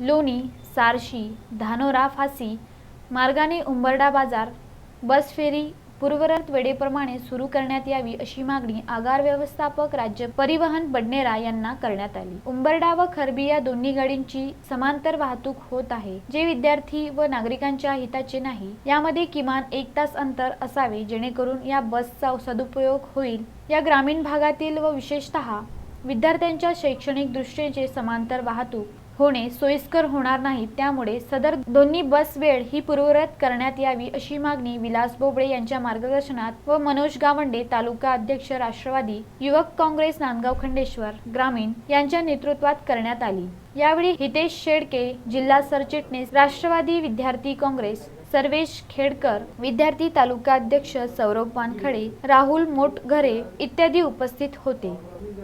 लोणी सारशी धानोरा फासी मार्गाने उंबरडा बाजार बस फेरी पूर्वरत वेळेप्रमाणे सुरू करण्यात यावी अशी मागणी आगार व्यवस्थापक राज्य परिवहन बडनेरा यांना करण्यात आली. उंबरडा व खरबी या दोन्ही गाडींची समांतर वाहतूक होत आहे. जे विद्यार्थी व नागरिकांच्या हिताचे नाही यामध्ये किमान एक तास अंतर असावे जेणेकरून या बसचा सदुपयोग होईल. या ग्रामीण भागातील व विशेषतः विद्यार्थ्यांच्या शैक्षणिक दृष्टीचे समांतर वाहतूक होणे सोयीस्कर होणार नाही त्यामुळे सदर दोन्ही बस वेळ ही पूर्वरत करण्यात यावी अशी मागणी विलास बोबडे यांच्या मार्गदर्शनात व मनोज गावंडे तालुका अध्यक्ष राष्ट्रवादी युवक काँग्रेस नांदगाव खंडेश्वर ग्रामीण यांच्या नेतृत्वात करण्यात आली. यावेळी हितेश शेडके जिल्हा सरचिटणीस राष्ट्रवादी विद्यार्थी काँग्रेस सर्वेश खेडकर विद्यार्थी तालुका अध्यक्ष सौरभ वानखडे राहुल मोटघरे इत्यादी उपस्थित होते.